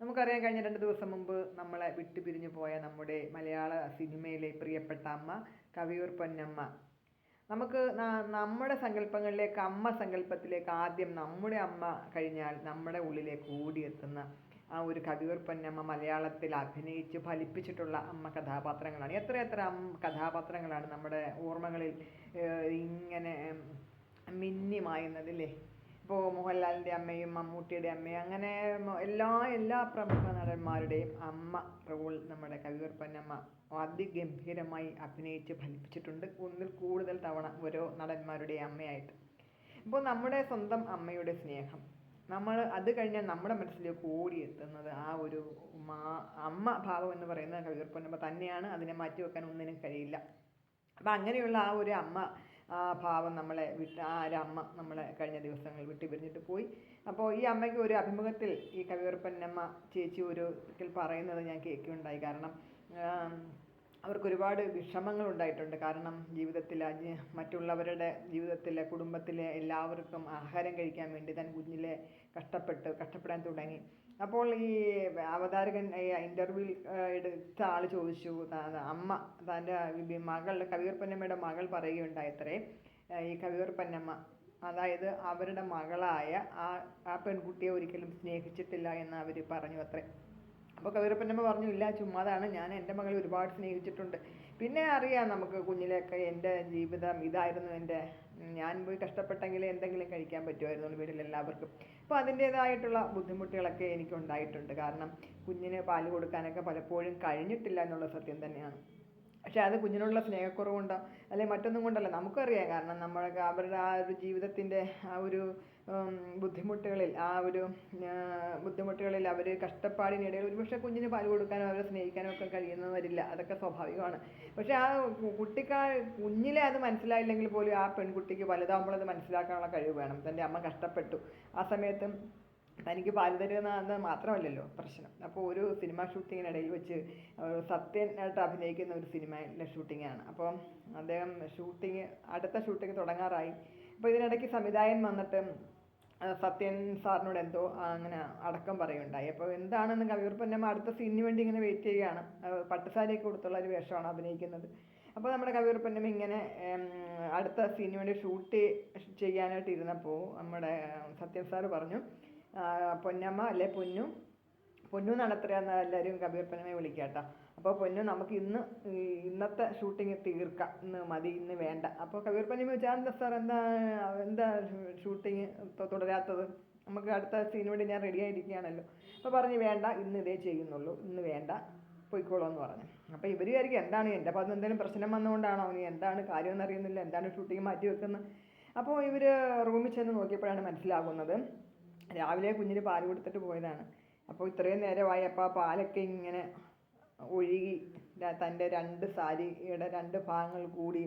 നമുക്കറിയാം കഴിഞ്ഞ രണ്ട് ദിവസം മുമ്പ് നമ്മളെ വിട്ടു പിരിഞ്ഞു പോയ നമ്മുടെ മലയാള സിനിമയിലെ പ്രിയപ്പെട്ട അമ്മ കവിയൂർ പൊന്നമ്മ. നമുക്ക് നമ്മുടെ സങ്കല്പങ്ങളിലേക്ക് അമ്മ സങ്കല്പത്തിലേക്ക് ആദ്യം നമ്മുടെ അമ്മ കഴിഞ്ഞാൽ നമ്മുടെ ഉള്ളിലേക്ക് ഓടിയെത്തുന്ന ആ ഒരു കവിയൂർ പൊന്നമ്മ മലയാളത്തിൽ അഭിനയിച്ച് ഫലിപ്പിച്ചിട്ടുള്ള അമ്മ കഥാപാത്രങ്ങളാണ്. എത്ര അമ്മ കഥാപാത്രങ്ങളാണ് നമ്മുടെ ഓർമ്മകളിൽ ഇങ്ങനെ മിന്നി മായുന്നതില്ലേ? ഇപ്പോൾ മോഹൻലാലിന്റെ അമ്മയും മമ്മൂട്ടിയുടെ അമ്മയും അങ്ങനെ എല്ലാ എല്ലാ പ്രമുഖ നടന്മാരുടെയും അമ്മ റോൾ നമ്മുടെ കവിയൂർ അതിഗംഭീരമായി അഭിനയിച്ച് ഫലിപ്പിച്ചിട്ടുണ്ട്. ഒന്നിൽ കൂടുതൽ തവണ ഓരോ നടന്മാരുടെ അമ്മയായിട്ട്. ഇപ്പോൾ നമ്മുടെ സ്വന്തം അമ്മയുടെ സ്നേഹം. നമ്മൾ അത് കഴിഞ്ഞാൽ നമ്മുടെ മനസ്സിലേക്ക് ഓടിയെത്തുന്നത് ആ ഒരു മാ അമ്മ ഭാവം എന്ന് പറയുന്ന കവിയൂർ തന്നെയാണ്. അതിനെ മാറ്റി വെക്കാൻ ഒന്നിനും കഴിയില്ല. അപ്പം അങ്ങനെയുള്ള ആ ഒരു അമ്മ ആ ഭാവം നമ്മളെ വിട്ട് ആ ഒരു അമ്മ നമ്മളെ കഴിഞ്ഞ ദിവസങ്ങളിൽ വിട്ടു പിരിഞ്ഞിട്ട് പോയി. അപ്പോൾ ഈ അമ്മയ്ക്ക് ഒരു അഭിമുഖത്തിൽ ഈ കവിയൂർപ്പന്നമ്മ ചേച്ചി ഒരു ഒരിക്കൽ പറയുന്നത് ഞാൻ കേൾക്കുകയുണ്ടായി. കാരണം അവർക്ക് ഒരുപാട് വിഷമങ്ങൾ ഉണ്ടായിട്ടുണ്ട് കാരണം ജീവിതത്തിൽ മറ്റുള്ളവരുടെ ജീവിതത്തിലെ കുടുംബത്തിലെ എല്ലാവർക്കും ആഹാരം കഴിക്കാൻ വേണ്ടി താൻ കുഞ്ഞിലെ കഷ്ടപ്പെട്ട് കഷ്ടപ്പെടാൻ തുടങ്ങി. അപ്പോൾ ഈ അവതാരകൻ ഈ ഇന്റർവ്യൂവിൽ എടുത്ത ആൾ ചോദിച്ചു. അമ്മ തന്റെ മകൾ കവിയൂർ പൊന്നമ്മയുടെ മകൾ പറയുകയുണ്ടായത്രേ ഈ കവിയൂർ പൊന്നമ്മ അതായത് അവരുടെ മകളായ ആ ആ പെൺകുട്ടിയെ ഒരിക്കലും സ്നേഹിച്ചിട്ടില്ല എന്ന് അവർ പറഞ്ഞു അത്രേ. അപ്പോൾ കവിറപ്പനമ്മ പറഞ്ഞു ഇല്ല ചുമ്മാതാണ്. ഞാൻ എന്റെ മകളെ ഒരുപാട് സ്നേഹിച്ചിട്ടുണ്ട്. പിന്നെ അറിയാം നമുക്ക് കുഞ്ഞിലൊക്കെ എന്റെ ജീവിതം ഇതായിരുന്നു. എന്റെ ഞാൻ പോയി കഷ്ടപ്പെട്ടെങ്കിൽ എന്തെങ്കിലും കഴിക്കാൻ പറ്റുമായിരുന്നു വീട്ടിൽ എല്ലാവർക്കും. അപ്പോൾ അതിന്റേതായിട്ടുള്ള ബുദ്ധിമുട്ടുകളൊക്കെ എനിക്ക് ഉണ്ടായിട്ടുണ്ട് കാരണം കുഞ്ഞിന് പാൽ കൊടുക്കാനൊക്കെ പലപ്പോഴും കഴിഞ്ഞിട്ടില്ല എന്നുള്ള സത്യം തന്നെയാണ്. പക്ഷെ അത് കുഞ്ഞിനുള്ള സ്നേഹക്കുറവുണ്ടോ? അല്ലെങ്കിൽ മറ്റൊന്നും കൊണ്ടല്ല നമുക്കറിയാം. കാരണം നമ്മൾക്ക് അവരുടെ ആ ഒരു ജീവിതത്തിന്റെ ആ ഒരു ബുദ്ധിമുട്ടുകളിൽ ആ ഒരു ബുദ്ധിമുട്ടുകളിൽ അവർ കഷ്ടപ്പാടിനിടയിൽ ഒരുപക്ഷെ കുഞ്ഞിന് പാൽ കൊടുക്കാനോ അവരെ സ്നേഹിക്കാനോ ഒക്കെ കഴിയുന്നവരില്ല അതൊക്കെ സ്വാഭാവികമാണ്. പക്ഷെ ആ കുട്ടിക്കാ കുഞ്ഞിലെ അത് മനസ്സിലായില്ലെങ്കിൽ പോലും ആ പെൺകുട്ടിക്ക് വലുതാകുമ്പോൾ അത് മനസ്സിലാക്കാനുള്ള കഴിവ് വേണം. തന്റെ അമ്മ കഷ്ടപ്പെട്ടു. ആ സമയത്ത് തനിക്ക് പാൽ തരുന്നത് മാത്രമല്ലല്ലോ പ്രശ്നം. അപ്പോൾ ഒരു സിനിമ ഷൂട്ടിങ്ങിനിടയിൽ വെച്ച് സത്യനായിട്ട് അഭിനയിക്കുന്ന ഒരു സിനിമയിലെ ഷൂട്ടിങ്ങാണ്. അപ്പോൾ അദ്ദേഹം ഷൂട്ടിങ് അടുത്ത ഷൂട്ടിങ് തുടങ്ങാറായി. അപ്പോൾ ഇതിനിടയ്ക്ക് സംവിധായകൻ വന്നിട്ട് സത്യൻ സാറിനോട് എന്തോ അങ്ങനെ അടക്കം പറയുണ്ടായി അപ്പോൾ എന്താണെന്ന് കവിയൂർ പൊന്നമ്മ അടുത്ത സീനിന് വേണ്ടി ഇങ്ങനെ വെയിറ്റ് ചെയ്യുകയാണ്. പട്ടുസാരിയൊക്കെ കൊടുത്തുള്ള ഒരു വേഷമാണ് അഭിനയിക്കുന്നത്. അപ്പോൾ നമ്മുടെ കവിയൂർ പൊന്നമ്മ ഇങ്ങനെ അടുത്ത സീനിന് വേണ്ടി ഷൂട്ട് ചെയ്യാനായിട്ട് ഇരുന്നപ്പോൾ നമ്മുടെ സത്യൻ സാറ് പറഞ്ഞു പൊന്നമ്മ അല്ലെ പൊന്നു? പൊന്നു നടത്തുകയെന്ന് എല്ലാവരും കബീർ പൊന്നമ്മയെ വിളിക്കുക കേട്ടോ അപ്പോൾ പൊന്നു നമുക്ക് ഇന്ന് ഇന്നത്തെ ഷൂട്ടിങ് തീർക്കാം. ഇന്ന് മതി ഇന്ന് വേണ്ട. അപ്പോൾ കബീർ പനമ ചോദിച്ചാൽ എന്താ സാർ എന്താ എന്താ ഷൂട്ടിങ് തുടരാത്തത്? നമുക്ക് അടുത്ത സീന് വേണ്ടി ഞാൻ റെഡി ആയിരിക്കുകയാണല്ലോ. അപ്പോൾ പറഞ്ഞു വേണ്ട ഇന്ന് ഇതേ ചെയ്യുന്നുള്ളൂ. ഇന്ന് വേണ്ട. പോയിക്കോളൂ എന്ന് പറഞ്ഞു. അപ്പോൾ ഇവർ വിചാരിക്കും എന്താണ്? എന്റെ ഭാഗത്ത് എന്തെങ്കിലും പ്രശ്നം വന്നുകൊണ്ടാണോ? ഇനി എന്താണ് കാര്യം അറിയുന്നില്ല. എന്താണ് ഷൂട്ടിങ് മാറ്റി വെക്കുന്നത്? അപ്പോൾ ഇവർ റൂമിൽ ചെന്ന് നോക്കിയപ്പോഴാണ് മനസ്സിലാകുന്നത്. രാവിലെ കുഞ്ഞിന് പാൽ കൊടുത്തിട്ട് പോയതാണ്. അപ്പോൾ ഇത്രയും നേരമായി അപ്പോൾ ആ പാലൊക്കെ ഇങ്ങനെ ഒഴുകി തന്റെ രണ്ട് സാരിയുടെ രണ്ട് ഭാഗങ്ങൾ കൂടി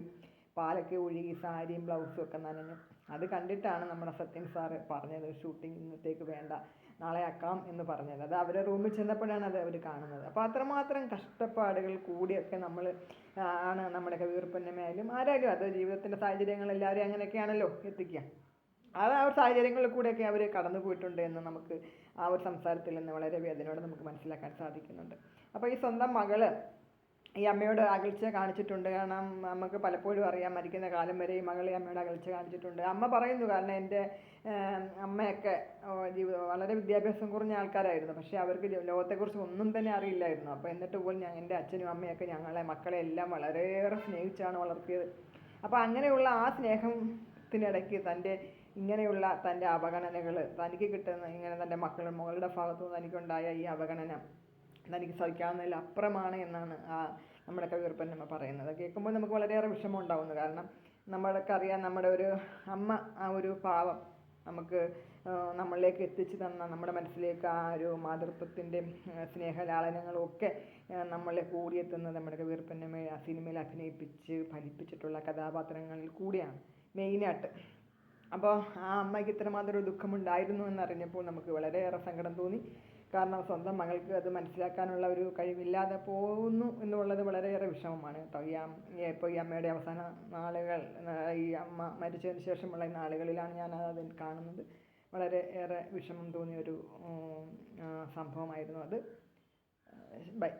പാലൊക്കെ ഒഴുകി സാരിയും ബ്ലൗസും ഒക്കെ നനഞ്ഞു. അത് കണ്ടിട്ടാണ് നമ്മുടെ സത്യൻ സാറ് പറഞ്ഞത് ഷൂട്ടിംഗ് ഇന്നത്തേക്ക് വേണ്ട നാളെ ആക്കാം എന്ന് പറഞ്ഞത്. അത് അവരെ റൂമിൽ ചെന്നപ്പോഴാണ് അത് അവർ കാണുന്നത്. അപ്പോൾ അത്രമാത്രം കഷ്ടപ്പാടുകൾ കൂടിയൊക്കെ നമ്മൾ ആണ് നമ്മുടെ കവിയൂർപ്പന്നമയായാലും ആരായാലും അത് ജീവിതത്തിന്റെ സാഹചര്യങ്ങൾ എല്ലാവരും അങ്ങനെയൊക്കെയാണല്ലോ എത്തിക്കുക. അത് ആ ഒരു സാഹചര്യങ്ങളിൽ കൂടെയൊക്കെ അവർ കടന്നു പോയിട്ടുണ്ട് എന്ന് നമുക്ക് ആ ഒരു സംസാരത്തിൽ നിന്ന് വളരെ വേദനയോടെ നമുക്ക് മനസ്സിലാക്കാൻ സാധിക്കുന്നുണ്ട്. അപ്പോൾ ഈ സ്വന്തം മകൾ ഈ അമ്മയോട് അകൽച്ച കാണിച്ചിട്ടുണ്ട്. കാരണം നമുക്ക് പലപ്പോഴും അറിയാം മരിക്കുന്ന കാലം വരെ ഈ മകളെ അമ്മയോട് അകൽച്ച കാണിച്ചിട്ടുണ്ട്. അമ്മ പറയുന്നു കാരണം എന്റെ അമ്മയൊക്കെ വളരെ വിദ്യാഭ്യാസം കുറഞ്ഞ ആൾക്കാരായിരുന്നു. പക്ഷേ അവർക്ക് ലോകത്തെക്കുറിച്ച് ഒന്നും തന്നെ അറിയില്ലായിരുന്നു. അപ്പോൾ എന്നിട്ട് പോലും ഞാൻ എന്റെ അച്ഛനും അമ്മയൊക്കെ ഞങ്ങളെ മക്കളെ എല്ലാം വളരെയേറെ സ്നേഹിച്ചാണ് വളർത്തിയത്. അപ്പോൾ അങ്ങനെയുള്ള ആ സ്നേഹത്തിനിടയ്ക്ക് തന്റെ ഇങ്ങനെയുള്ള തന്റെ അവഗണനകൾ തനിക്ക് കിട്ടുന്ന ഇങ്ങനെ തന്റെ മക്കൾ മകളുടെ ഭാഗത്തു നിന്ന് തനിക്കുണ്ടായ ഈ അവഗണന തനിക്ക് സഹിക്കാവുന്നതിൽ അപ്പുറമാണ് എന്നാണ് ആ നമ്മുടെ കവിയർപ്പന്നമ്മ പറയുന്നത്. കേൾക്കുമ്പോൾ നമുക്ക് വളരെയേറെ വിഷമം ഉണ്ടാകുന്നു കാരണം നമ്മൾക്ക് അറിയാം നമ്മുടെ ഒരു അമ്മ ആ ഒരു പാവം നമുക്ക് നമ്മളിലേക്ക് എത്തിച്ചു തന്ന നമ്മുടെ മനസ്സിലേക്ക് ആ ഒരു മാതൃത്വത്തിന്റെ സ്നേഹലാളനങ്ങളും ഒക്കെ നമ്മളെ കൂടിയെത്തുന്നത് നമ്മുടെ കവിയർപ്പന്നമ്മ ആ സിനിമയിൽ അഭിനയിപ്പിച്ച് ഫലിപ്പിച്ചിട്ടുള്ള കഥാപാത്രങ്ങളിൽ കൂടിയാണ് മെയിനായിട്ട്. അപ്പോൾ ആ അമ്മയ്ക്ക് ഇത്രമാത്രം ഒരു ദുഃഖമുണ്ടായിരുന്നു എന്നറിഞ്ഞപ്പോൾ നമുക്ക് വളരെയേറെ സങ്കടം തോന്നി. കാരണം സ്വന്തം മകൾക്ക് അത് മനസ്സിലാക്കാനുള്ള ഒരു കഴിവില്ലാതെ പോകുന്നു എന്നുള്ളത് വളരെയേറെ വിഷമമാണ്. കേട്ടോ ഈ ഇപ്പോൾ ഈ അമ്മയുടെ അവസാന നാളുകൾ ഈ അമ്മ മരിച്ചതിന് ശേഷമുള്ള ഈ നാളുകളിലാണ് ഞാൻ അത് കാണുന്നത്. വളരെ ഏറെ വിഷമം തോന്നിയൊരു ഒരു സംഭവമായിരുന്നു അത്. ബൈ.